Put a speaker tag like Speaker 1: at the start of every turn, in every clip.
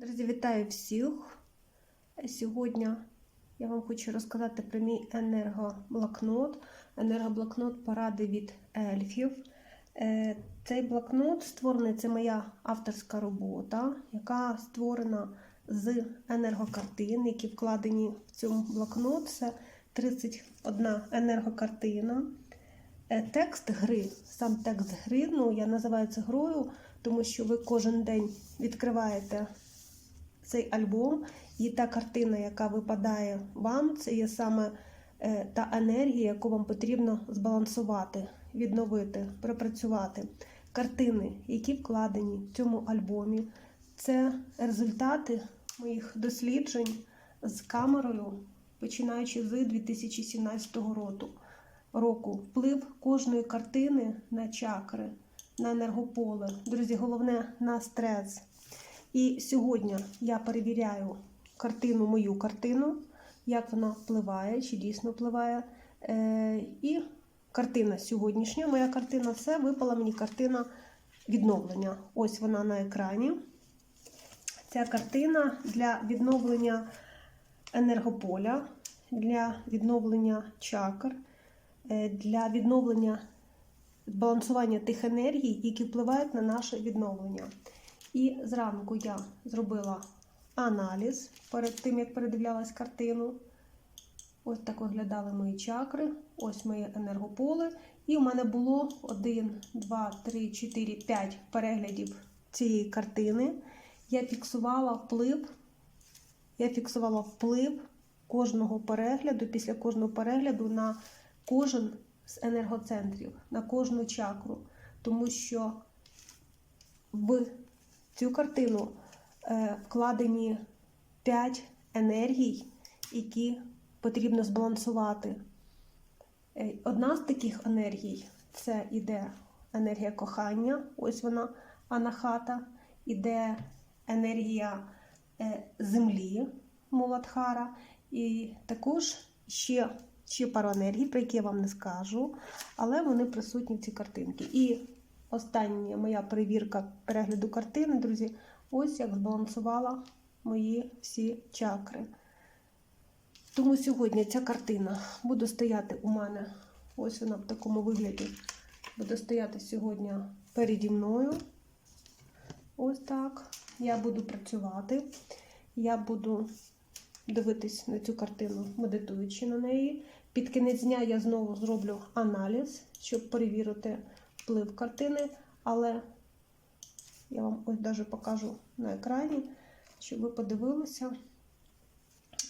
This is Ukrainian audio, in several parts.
Speaker 1: Друзі, вітаю всіх! Сьогодні я вам хочу розказати про мій енергоблокнот. Енергоблокнот поради від ельфів. Е, Цей блокнот створений, це моя авторська робота, яка створена з енергокартин, які вкладені в цьому блокнот. Це 31 енергокартина. Е, Текст гри, сам текст гри, ну я називаю це грою, тому що ви кожен день відкриваєте цей альбом, і та картина, яка випадає вам, це є саме е, та енергія, яку вам потрібно збалансувати, відновити, пропрацювати. Картини, які вкладені в цьому альбомі, це результати моїх досліджень з камерою, починаючи з 2017 року. Року вплив кожної картини на чакри, на енергополе. Друзі, головне на стрес. І сьогодні я перевіряю картину, мою картину, як вона впливає, чи дійсно впливає. Е, І картина сьогоднішня, моя картина, все випала мені картина відновлення. Ось вона на екрані. Ця картина для відновлення енергополя, для відновлення чакр, е, для відновлення балансування тих енергій, які впливають на наше відновлення. І зранку я зробила аналіз перед тим, як передивлялась картину. Ось так виглядали мої чакри, ось моє енергополе. І у мене було 1, 2, 3, 4, 5 переглядів цієї картини. Я фіксувала вплив, я фіксувала вплив кожного перегляду, після кожного перегляду на кожен з енергоцентрів, на кожну чакру. Тому що в цю картину е, вкладені 5 енергій, які потрібно збалансувати. Е, Одна з таких енергій це іде енергія кохання, ось вона анахата, іде енергія е, землі, Муладхара, і також ще, ще пару енергій, про які я вам не скажу, але вони присутні в цій картинці. І остання моя перевірка перегляду картини, друзі, ось як збалансувала мої всі чакри. Тому сьогодні ця картина буде стояти у мене, ось вона в такому вигляді, буде стояти сьогодні переді мною. Ось так. Я буду працювати. Я буду дивитись на цю картину, медитуючи на неї. Під кінець дня я знову зроблю аналіз, щоб перевірити вплив картини, але я вам ось навіть покажу на екрані, щоб ви подивилися,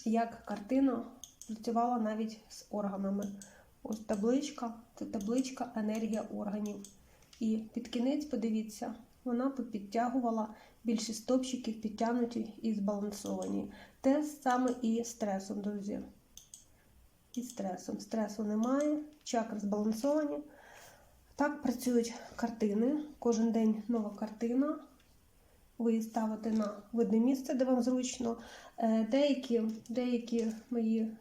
Speaker 1: як картина працювала навіть з органами. Ось табличка, це табличка енергія органів. І під кінець, подивіться, вона підтягувала більшість стопчиків, підтягнуті і збалансовані. Те саме і стресом, друзі. І стресом. Стресу немає, чакри збалансовані. Так працюють картини. Кожен день нова картина. Ви її ставите на видне місце, де вам зручно. Е, Деякі, деякі мої,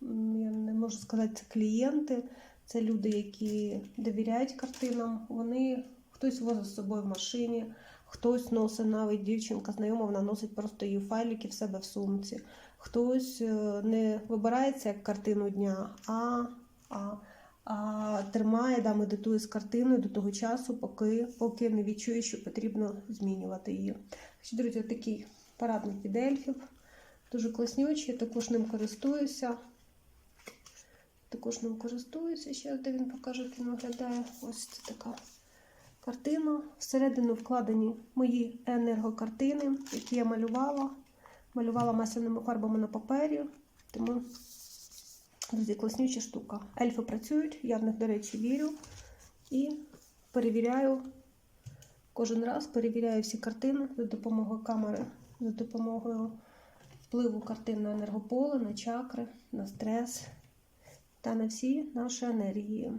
Speaker 1: я не можу сказати, це клієнти, це люди, які довіряють картинам. Вони хтось возить з собою в машині, хтось носить навіть дівчинка знайома, вона носить просто її файлики в себе в сумці. Хтось е, не вибирається як картину дня, а, а, а тримає, да, медитує з картиною до того часу, поки, поки не відчує, що потрібно змінювати її. Друзі, такий парадник від ельфів. Дуже класнючий, також ним користуюся. Також ним користуюся. Ще де він покаже, як він виглядає. Ось це така картина. Всередину вкладені мої енергокартини, які я малювала. Малювала масляними фарбами на папері. Тому, друзі, класнюча штука. Ельфи працюють, я в них, до речі, вірю. І перевіряю, кожен раз перевіряю всі картини за допомогою камери, за допомогою впливу картин на енергополе, на чакри, на стрес та на всі наші енергії.